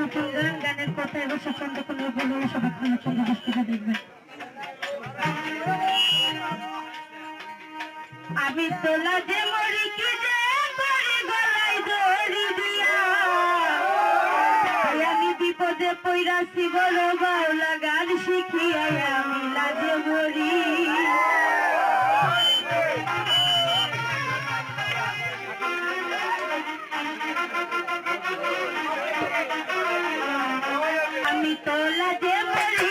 নতুন গান গানের কথা এবং স্বচ্ছন্দ কোনো বলে সবাই নতুন দৃষ্টিতে দেখবেন আমি তোলা যে মরি কি যে গলায় দড়ি কইরাছি বলো বাউলা গান শিখিয়াই আমি লাজে মরি আমি তো লাজে মরি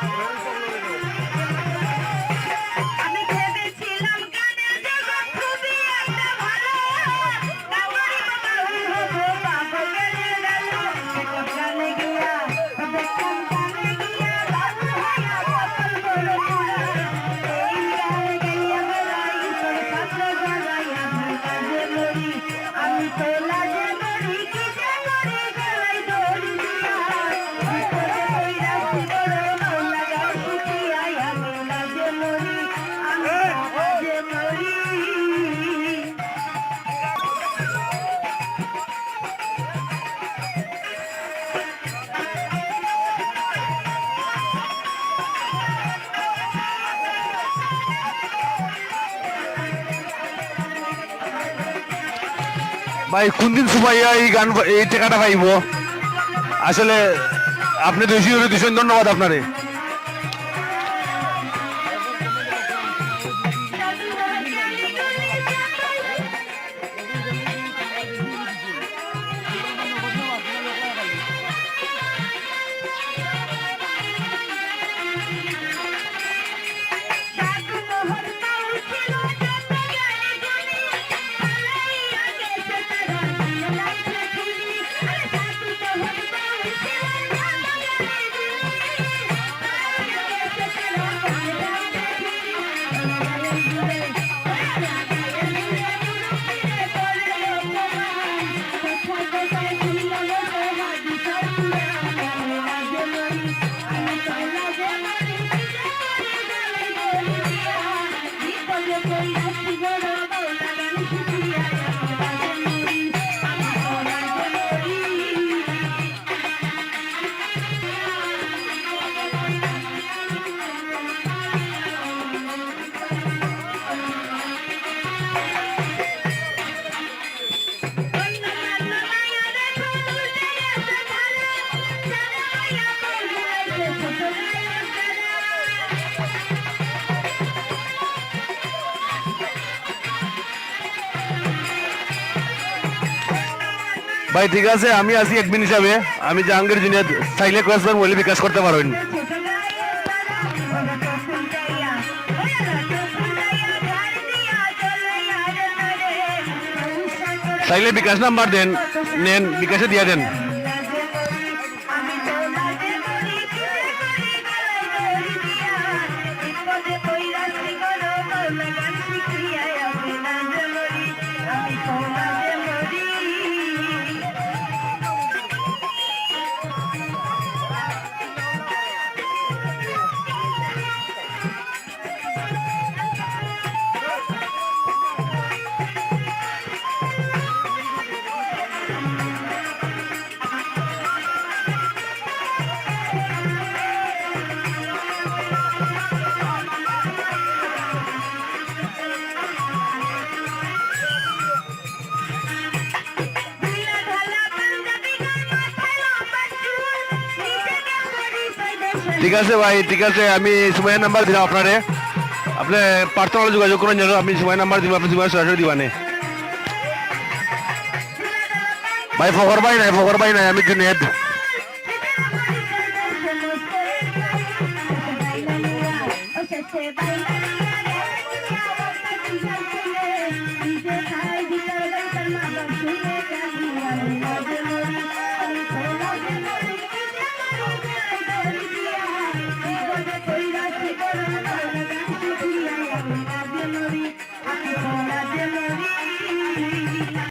Yeah. ভাই কোনদিন সুপাইয়া এই গান এই টাকাটা পাইব? আসলে আপনি দুইশো দুইশো ধন্যবাদ আপনারে। ಕಿವಿಗಳ ভাই, ঠিক আছে, আমি আছি একদিন হিসাবে। আমি জাহাঙ্গীর জুনিয়ার চাইলে কয়েকবার মহিলা বিকাশ করতে পারবেন। চাইলে বিকাশ নাম্বার দেন, নেন, বিকাশে দিয়ে দেন। ঠিক আছে ভাই ঠিক আছে আমি সময়ের নাম্বার দিলাম আপনারে আপনি পার্সোনাল যোগাযোগ করেন যেন আপনি সময় নাম্বার দিব আপনি সময় সরাসরি দিবানে ভাই ফখর ভাই নাই ফখর ভাই নাই আমি শেষে বাইনা